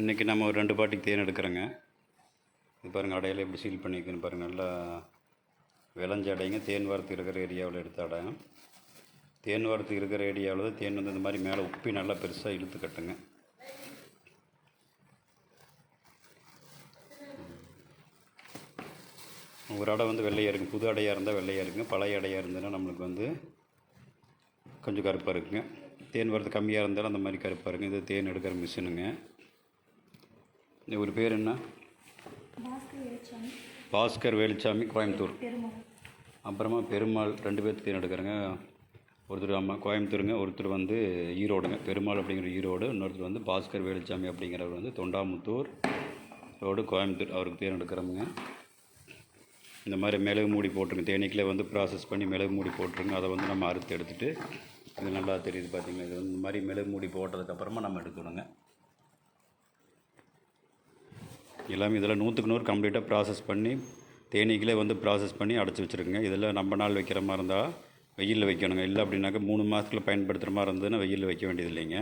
இன்றைக்கி நம்ம ஒரு ரெண்டு பாட்டிக்கு தேன் எடுக்கிறோங்க. இது பாருங்கள் அடையில எப்படி சீல் பண்ணியிருக்குன்னு பாருங்கள் நல்லா விளைஞ்ச அடைங்க. தேன் வரத்து இருக்கிற ஏரியாவில் எடுத்த அடை. தேன் வரத்து இருக்கிற ஏரியாவில் தான் தேன் வந்து இந்த மாதிரி மேலே உப்பி நல்லா பெருசாக இழுத்து கட்டுங்க. ஒரு அடை வந்து வெள்ளையாக இருக்குது புது அடையாக இருந்தால் வெள்ளையாக இருக்குங்க. பழைய அடையாக இருந்ததுன்னா நம்மளுக்கு வந்து கொஞ்சம் கருப்பாக இருக்குங்க. தேன் வரது கம்மியாக இருந்தாலும் அந்த மாதிரி கருப்பாக இருக்குங்க. இது தேன் எடுக்கிற மிஷினுங்க. இது ஒரு பேர் என்ன? பாஸ்கர் வேலுச்சாமி. கோயம்புத்தூர். அப்புறமா பெருமாள் ரெண்டு பேர்த்து தேன் எடுக்கிறேங்க. ஒருத்தர் ஆமாம் கோயம்புத்தூருங்க ஒருத்தர் வந்து ஈரோடுங்க. பெருமாள் அப்படிங்கிற ஈரோடு இன்னொருத்தர் வந்து பாஸ்கர் வேலுச்சாமி அப்படிங்கிறவர் வந்து தொண்டாமுத்தூர் ரோடு கோயம்புத்தூர் அவருக்கு தேன் எடுக்கிறோமுங்க. இந்த மாதிரி மிளகு மூடி போட்டுருங்க. தேனீக்கில் வந்து ப்ராசஸ் பண்ணி மிளகு மூடி போட்டுருங்க. அதை வந்து நம்ம அறுத்து எடுத்துட்டு இது நல்லா தெரியுது பார்த்தீங்களா இது இந்த மாதிரி மிளகு மூடி போட்டதுக்கப்புறமா நம்ம எடுக்கணுங்க எல்லாமே இதில் நூற்றுக்கு நூறு கம்ப்ளீட்டாக ப்ராசஸ் பண்ணி தேனீக்களே வந்து ப்ராசஸ் பண்ணி அடைச்சி வச்சுருக்குங்க. இதெல்லாம் நம்ம நாள் வைக்கிற மாதிரி இருந்தால் வெயிலில் வைக்கணுங்க. இல்லை அப்படின்னாக்கா மூணு மாதத்துக்குள்ள பயன்படுத்துகிற மாதிரி இருந்ததுன்னா வெயிலில் வைக்க வேண்டியது இல்லைங்க.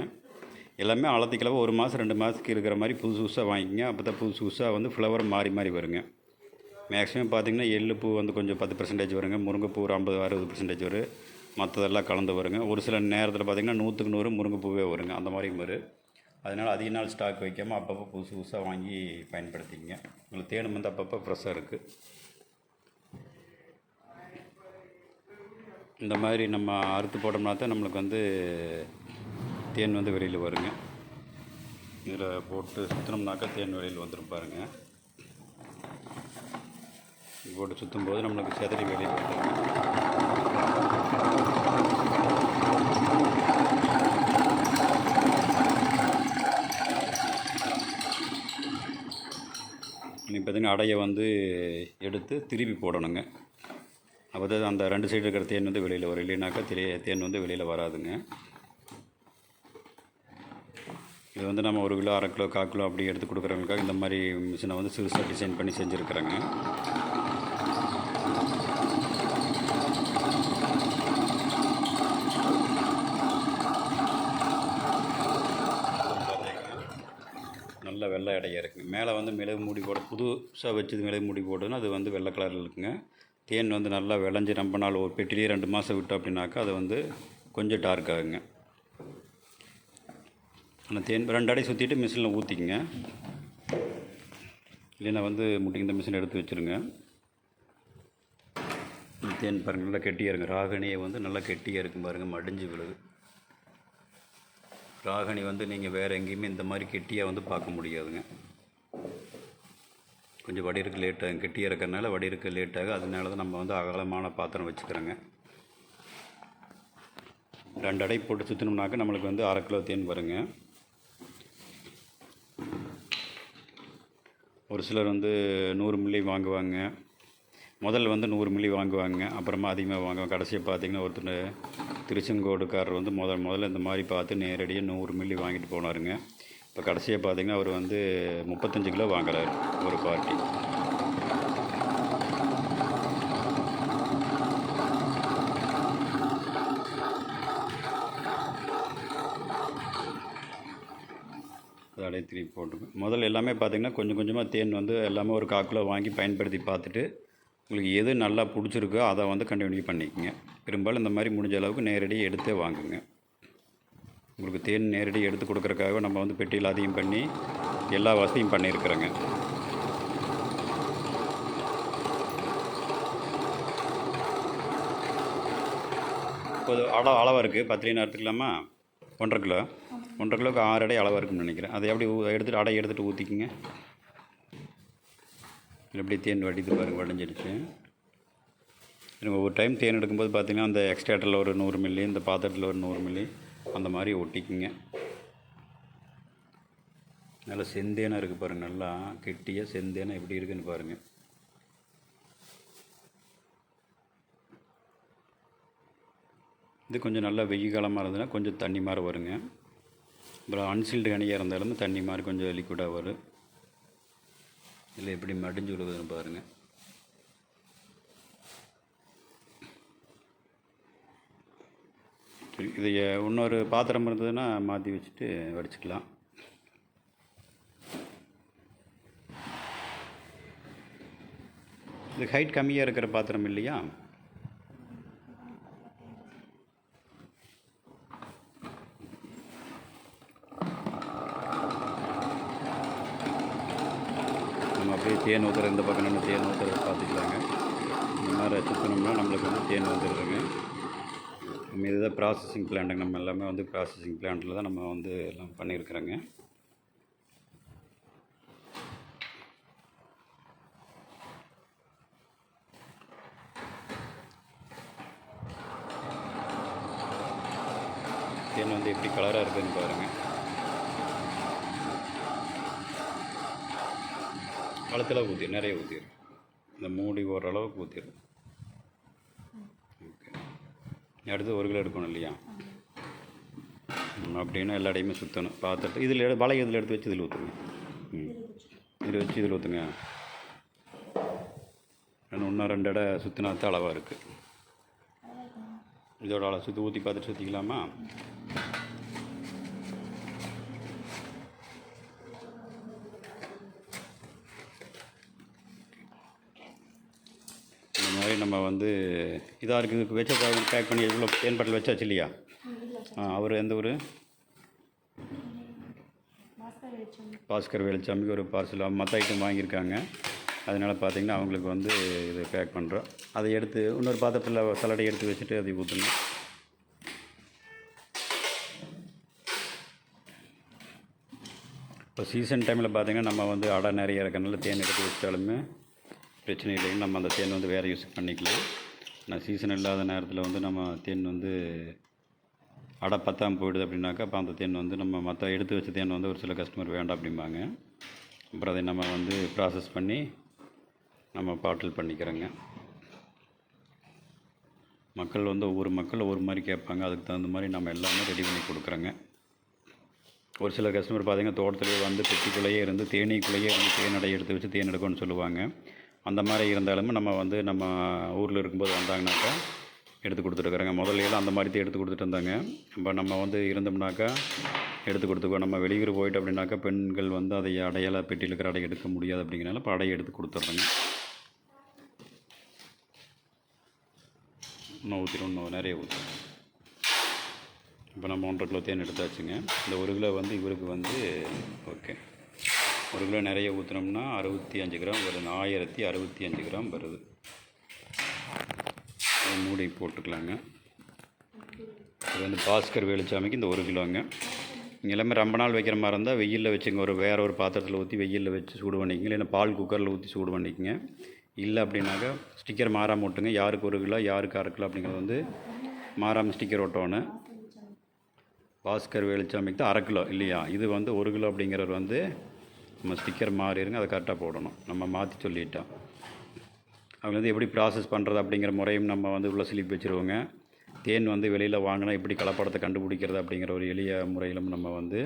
எல்லாமே அளத்திக்கலவை ஒரு மாதம் ரெண்டு மாதத்துக்கு இருக்கிற மாதிரி புதுசு புதுசாக வாங்கிக்கங்க. அப்போ தான் புதுசு புதுசாக வந்து ஃப்ளவர் மாறி மாறி வருங்க. மேக்ஸிமம் பார்த்திங்கன்னா எள்ளு பூ வந்து கொஞ்சம் பத்து பர்சன்டேஜ் வருங்க. முருங்கைப்பூ ஒரு ஐம்பது அறுபது பர்சன்டேஜ் வரும். மற்றதெல்லாம் கலந்து வருங்க. ஒரு சில நேரத்தில் பார்த்தீங்கன்னா நூற்றுக்கு நூறு முருங்கைப்பூவே வருங்க. அந்த மாதிரியும் வரும். அதனால் அதிக நாள் ஸ்டாக் வைக்காமல் அப்பப்போ புதுசு புதுசாக வாங்கி பயன்படுத்திக்கங்க. உங்களுக்கு தேனும் வந்து அப்பப்போ ஃப்ரெஷ்ஷாக இருக்குது இந்த மாதிரி நம்ம அறுத்து போட்டோம்னா தான் நம்மளுக்கு வந்து தேன் வந்து வெளியில் வருங்க. இதில் போட்டு சுற்றினோம்னாக்கா தேன் வெளியில் வந்துடும் பாருங்கள் போட்டு சுற்றும் போது நம்மளுக்கு செதறி வெளியில் வந்துடும் பார்த்தீங்கன்னா அடையை வந்து எடுத்து திருப்பி போடணுங்க. அப்போ தான் அந்த ரெண்டு சைடு இருக்கிற தேன் வந்து வெளியில் வரும். இல்லைனாக்கா தெரிய தேன் வந்து வெளியில் வராதுங்க. இது வந்து நம்ம ஒரு கிலோ அரை கிலோ கால் கிலோ அப்படி எடுத்து கொடுக்குறவங்களுக்காக இந்த மாதிரி மிஷினை வந்து சிறுசாக டிசைன் பண்ணி செஞ்சுருக்குறேங்க. நல்ல வெள்ளை இடையா இருக்குங்க. மேலே வந்து மிளகு மூடி போட புதுசாக வச்சது மிளகு மூடி போட்டதுன்னா அது வந்து வெள்ளை கலரில் இருக்குங்க. தேன் வந்து நல்லா விளைஞ்சி ரொம்ப நாள் ஒரு பெட்டிலேயே ரெண்டு மாதம் விட்டோம் அப்படின்னாக்கா அது வந்து கொஞ்சம் டார்க் ஆகுங்க. ஆனால் தேன் ரெண்டு அடை சுற்றிட்டு மிஷினில் ஊற்றிக்குங்க இல்லைன்னா வந்து முட்டிக்கு இந்த மிஷின் எடுத்து வச்சுருங்க. தேன் பாருங்கள் நல்லா கெட்டியாக இருங்க ராகினியை வந்து நல்லா கெட்டியாக இருக்கும் பாருங்கள் மடிஞ்சு விழுது. ராகணி வந்து நீங்கள் வேறு எங்கேயுமே இந்த மாதிரி கெட்டியாக வந்து பார்க்க முடியாதுங்க. கொஞ்சம் வடிருக்கு லேட்டாகும் கெட்டியாக இருக்கிறனால வடிருக்கு லேட்டாக அதனால தான் நம்ம வந்து அகலமான பாத்திரம் வச்சுக்கிறோங்க. ரெண்டு அடை போட்டு சுற்றினோம்னாக்க நம்மளுக்கு வந்து அரை கிலோ தேன் வருங்க. ஒரு சிலர் வந்து நூறு மில்லி வாங்குவாங்க. முதல்ல வந்து நூறு மில்லி வாங்குவாங்க அப்புறமா அதிகமாக வாங்குவாங்க. கடைசியாக பார்த்தீங்கன்னா ஒருத்தர் திருச்செங்கோடுக்காரர் வந்து முதல் முதல்ல இந்த மாதிரி பார்த்து நேரடியாக நூறு மில்லி வாங்கிட்டு போனாருங்க. இப்போ கடைசியாக பார்த்தீங்கன்னா அவர் வந்து முப்பத்தஞ்சு கிலோ வாங்குறாரு ஒரு பார்ட்டி. அதோடய திருப்பி போட்டுங்க. முதல்ல எல்லாமே பார்த்திங்கன்னா கொஞ்சம் கொஞ்சமாக தேன் வந்து எல்லாமே ஒரு கால் கிலோ வாங்கி பயன்படுத்தி பார்த்துட்டு உங்களுக்கு எது நல்லா பிடிச்சிருக்கோ அதை வந்து கண்டினியூ பண்ணிக்கோங்க. பெரும்பாலும் இந்த மாதிரி முடிஞ்ச அளவுக்கு நேரடியாக எடுத்தே வாங்குங்க. உங்களுக்கு தேன் நேரடியாக எடுத்து கொடுக்குறக்காக நம்ம வந்து பெட்டியில் அதிகம் பண்ணி எல்லா வசதியும் பண்ணியிருக்கிறோங்க. இப்போ அளவு அளவாக இருக்குது பத்து எடுத்துக்கலாமா ஒன்றரை கிலோ. ஒன்றரை கிலோக்கு ஆறு அடை அளவாக இருக்குன்னு நினைக்கிறேன். அதை எப்படி ஊ- அடை எடுத்துகிட்டு ஊற்றிக்கிங்க எப்படி தேன் வடித்து பாருங்க வடிஞ்சிடுச்சு எனக்கு ஒவ்வொரு டைம் தேன் எடுக்கும்போது பார்த்தீங்கன்னா அந்த எக்ஸ்ட்ராட்டில் ஒரு நூறு மில்லி இந்த பாத்திரத்தில் ஒரு நூறு மில்லி அந்த மாதிரி ஒட்டிக்குங்க. நல்லா செந்தேனாக இருக்குது பாருங்கள் நல்லா கெட்டியாக செந்தேனாக எப்படி இருக்குன்னு பாருங்கள் இது கொஞ்சம் நல்லா வெயில் காலமாக இருந்ததுன்னா கொஞ்சம் தண்ணி மாதிரி வருங்க. அப்புறம் அன்சீல்டு கனியாக இருந்தாலும் தண்ணி மாதிரி கொஞ்சம் லிக்விடாக வரும். இதில் எப்படி மடிஞ்சு விழுவதுன்னு பாருங்கள் சரி இது இன்னொரு பாத்திரம் இருந்ததுன்னா மாற்றி வச்சுட்டு வடிச்சுக்கலாம். இது ஹைட் கம்மியாக இருக்கிற பாத்திரம் இல்லையா? தேன் ஊற்றுற இந்த பக்கம் நம்ம தேன் ஊற்றுறது பார்த்துக்கலாங்க இந்த மாதிரி சுற்றினோம்னா நம்மளுக்கு வந்து தேன் வந்துடுதுங்க நம்ம இதுதான் ப்ராசஸிங் பிளான்ட்டுங்க நம்ம எல்லாமே வந்து ப்ராசஸிங் பிளான்ட்டில் தான் நம்ம வந்து எல்லாம் பண்ணியிருக்கிறோங்க தேன் வந்து எப்படி கலராக இருக்குதுன்னு பாருங்கள் கழுத்தில் ஊற்றிடும் நிறைய ஊற்றிடும் இந்த மூடி ஓடுற அளவுக்கு ஊற்றிடும் ஓகே அடுத்து ஒரு கிலோ எடுக்கணும் இல்லையா? அப்படின்னா எல்லா இடையுமே சுற்றணும் பார்த்துட்டு இதில் எடு வலை இதில் எடுத்து வச்சு இதில் ஊற்றுங்க ம் இதில் வச்சு இதில் ஊற்றுங்க இன்னும் இன்னும் ரெண்டு இடம் சுற்றினா தான் அளவாக இருக்குது இதோட அளவு சுற்றி ஊற்றி பார்த்துட்டு சுற்றிக்கலாமா இந்த மாதிரி நம்ம வந்து இதாக இருக்குது. வச்ச பேக் பண்ணி எவ்வளோ தேன் பாட்டில் வச்சாச்சு இல்லையா? ஆ அவர் எந்த ஊர்? பாஸ்கர் வேலுச்சாமிக்கு ஒரு பார்சல் மற்ற ஐட்டம் வாங்கியிருக்காங்க. அதனால் பார்த்தீங்கன்னா அவங்களுக்கு வந்து இது பேக் பண்ணுறோம் அதை எடுத்து இன்னொரு பாத்திரத்தில் சலடை எடுத்து வச்சுட்டு அதை ஊற்றணும் இப்போ சீசன் டைமில் பார்த்தீங்கன்னா நம்ம வந்து அடை நிறைய இருக்கனால தேன் எடுத்து வச்சாலுமே பிரச்சனை இல்லைங்க நம்ம அந்த தேன் வந்து வேறு யூஸ் பண்ணிக்கலாம். ஆனால் சீசன் இல்லாத நேரத்தில் வந்து நம்ம தேன் வந்து அடை பத்தாமல் போயிடுது அப்படின்னாக்கா அப்போ அந்த தேன் வந்து நம்ம மற்ற எடுத்து வச்ச தேன் வந்து ஒரு சில கஸ்டமர் வேண்டாம் அப்படிம்பாங்க. அப்புறம் அதை நம்ம வந்து ப்ராசஸ் பண்ணி நம்ம பாட்டில் பண்ணிக்கிறோங்க. மக்கள் வந்து ஒவ்வொரு மக்கள் ஒவ்வொரு மாதிரி கேட்பாங்க. அதுக்கு தகுந்த மாதிரி நம்ம எல்லாமே ரெடி பண்ணி கொடுக்குறோங்க. ஒரு சில கஸ்டமர் பார்த்தீங்கன்னா தோட்டத்துலேயே வந்து பெட்டிக்குள்ளேயே இருந்து தேனீக்குள்ளேயே இருந்து தேன் அடை எடுத்து வச்சு தேன் எடுக்கணும்னு சொல்லுவாங்க. அந்த மாதிரி இருந்தாலுமே நம்ம வந்து நம்ம ஊரில் இருக்கும்போது வந்தாங்கனாக்கா எடுத்து கொடுத்துருக்குறோங்க முதல்ல எல்லாம் அந்த மாதிரி தான் எடுத்து கொடுத்துட்டு இருந்தாங்க. இப்போ நம்ம வந்து இருந்தோம்னாக்கா எடுத்து கொடுத்துக்கோ நம்ம வெளியூர் போயிட்டு அப்படின்னாக்கா பெண்கள் வந்து அதை அடையாள பெட்டியில் இருக்கிற அடை எடுக்க முடியாது அப்படிங்கிறனால இப்போ அடையை எடுத்து கொடுத்துட்றாங்க. இன்னும் ஊற்றிடும் இன்னும் நிறைய ஊற்றும் இப்போ நம்ம ஒன்றரை கிலோ தேன் எடுத்தாச்சுங்க. இந்த ஒரு கிலோ வந்து இவருக்கு வந்து ஓகே. ஒரு கிலோ நிறைய ஊற்றினோம்னா அறுபத்தி அஞ்சு கிராம் வருது. ஆயிரத்தி அறுபத்தி அஞ்சு கிராம் வருது. மூடி போட்டுக்கலாங்க. இது வந்து பாஸ்கர் வேலுச்சாமிக்கு இந்த ஒரு கிலோங்க. எல்லாமே ரொம்ப நாள் வைக்கிற மாதிரி இருந்தால் வெயிலில் வச்சுங்க. ஒரு வேற ஒரு பாத்திரத்தில் ஊற்றி வெயிலில் வச்சு சூடு பண்ணிக்கங்க. இல்லைன்னா பால் குக்கரில் ஊற்றி சூடு பண்ணிக்கங்க. இல்லை அப்படின்னாக்கா ஸ்டிக்கர் மாறாமல் ஓட்டுங்க யாருக்கு ஒரு கிலோ யாருக்கு அரை கிலோ அப்படிங்கிறது வந்து மாறாமல் ஸ்டிக்கர் ஓட்டணும் பாஸ்கர் வேலுச்சாமிக்கு தான் அரை கிலோ இல்லையா? இது வந்து ஒரு கிலோ அப்படிங்கிறது வந்து நம்ம ஸ்டிக்கர் மாறிடுங்க அதை கரெக்டாக போடணும். நம்ம மாற்றி சொல்லிட்டோம் அவங்க வந்து எப்படி ப்ராசஸ் பண்ணுறது அப்படிங்கிற முறையும் நம்ம வந்து உள்ள ஸ்லிப் வச்சுருவோங்க. தேன் வந்து வெளியில் வாங்கினா எப்படி கலப்படத்தை கண்டுபிடிக்கிறது அப்படிங்கிற ஒரு எளிய முறையிலும் நம்ம வந்து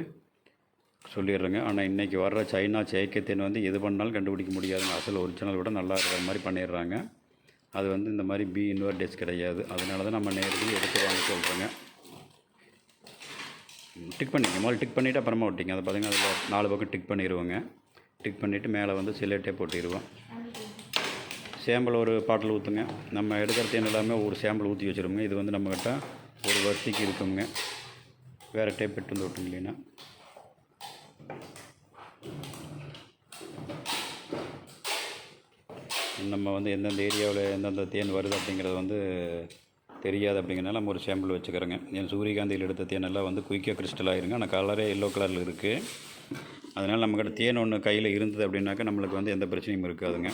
சொல்லிடுறோங்க. ஆனால் இன்றைக்கி வர்ற சைனா செயற்கை தேன் வந்து எது பண்ணாலும் கண்டுபிடிக்க முடியாதுங்க. அசல் ஒரிஜினல் விட நல்லா இருக்கிற மாதிரி பண்ணிடுறாங்க. அது வந்து இந்த மாதிரி பி இன்வர்டேஸ் கிடையாது. அதனால தான் நம்ம நேரடியாக எடுத்து வாங்க சொல்கிறோங்க டிக் பண்ணிங்க முதல்ல டிக் பண்ணிவிட்டு அப்புறமா ஒட்டிங்க. அதை பார்த்தீங்கன்னா அதில் நாலு பக்கம் டிக் பண்ணிடுவோங்க டிக் பண்ணிவிட்டு மேலே வந்து சிலேட்டே போட்டிடுவோம் சேம்பிள் ஒரு பாட்டில் ஊற்றுங்க நம்ம எடுக்கிற தேன் எல்லாமே ஒரு சேம்பிள் ஊற்றி வச்சுருவோங்க. இது வந்து நம்மக்கிட்ட ஒரு வரிசைக்கு இருக்குங்க. வேறு டேப் எட்டு வந்து விட்டுங்க இல்லைன்னா. நம்ம வந்து எந்தெந்த ஏரியாவில் எந்தெந்த தேன் வருது அப்படிங்கிறது வந்து தெரியாது அப்படிங்கிறனால நம்ம ஒரு சாம்பிள் வச்சுக்கிறோங்க. என் சூரியகாந்தியில் எடுத்த தேனெல்லாம் வந்து குயிக்காக கிறிஸ்டல் ஆயிருங்க. ஆனால் கலரே எல்லோ கலரில் இருக்குது அதனால் நம்மக்கிட்ட தேன் ஒன்று கையில் இருந்தது அப்படின்னாக்கா நம்மளுக்கு வந்து எந்த பிரச்சனையும் இருக்காதுங்க.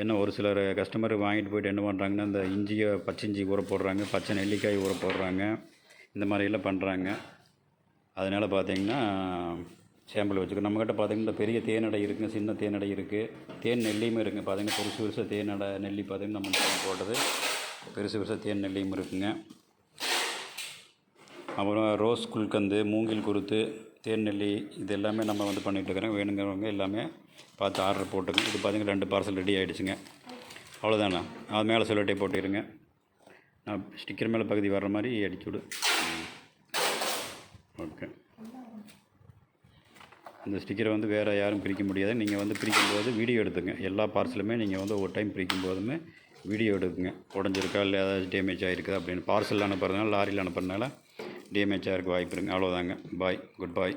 ஏன்னா ஒரு சிலர் கஸ்டமர் வாங்கிட்டு போயிட்டு என்ன பண்ணுறாங்கன்னா இந்த இஞ்சியை பச்சை இஞ்சி ஊற போடுறாங்க. பச்சை நெல்லிக்காய் ஊற போடுறாங்க. இந்த மாதிரியெல்லாம் பண்ணுறாங்க அதனால் பார்த்திங்கன்னா சாம்பிள் வச்சுக்கோ நம்மக்கிட்ட பார்த்தீங்கன்னா இந்த பெரிய தேனடை இருக்குங்க. சின்ன தேனடை இருக்குது தேன் நெல்லியுமே இருக்குங்க. பார்த்திங்கன்னா பெருசு பெருசாக தேனடை நெல்லி பார்த்திங்கன்னா நம்ம போட்டது. பெருசு பெருசாக தேன் நெல்லியும் இருக்குங்க. அப்புறம் ரோஸ் குல்கந்து மூங்கில் குருத்து தேன் நெல்லி இது எல்லாமே நம்ம வந்து பண்ணிகிட்ருக்குறோம் வேணுங்கிறவங்க எல்லாமே பார்த்து ஆர்டர் போட்டுங்க இது பார்த்தீங்கன்னா ரெண்டு பார்சல் ரெடி ஆகிடுச்சுங்க அவ்வளோதாண்ணா அது மேலே சொல்லட்டே போட்டிருங்க நான் ஸ்டிக்கர் மேலே பகுதி வர்ற மாதிரி அடிச்சு விடு. ஓகே. அந்த ஸ்டிக்கரை வந்து வேறு யாரும் பிரிக்க முடியாது. நீங்கள் வந்து பிரிக்கும்போது வீடியோ எடுத்துங்க. எல்லா பார்சலுமே நீங்கள் வந்து ஒரு டைம் பிரிக்கும் போதுமே வீடியோ எடுக்குங்க. உடஞ்சிருக்கா இல்லை ஏதாவது டேமேஜ் ஆகிருக்குதா அப்படின்னு. பார்சல் அனுப்புறதுனால லாரியில் அனுப்புறதுனால டேமேஜ் ஆகிறதுக்கு வாய்ப்பு இருக்குங்க. அவ்வளோதாங்க பாய் குட் பாய்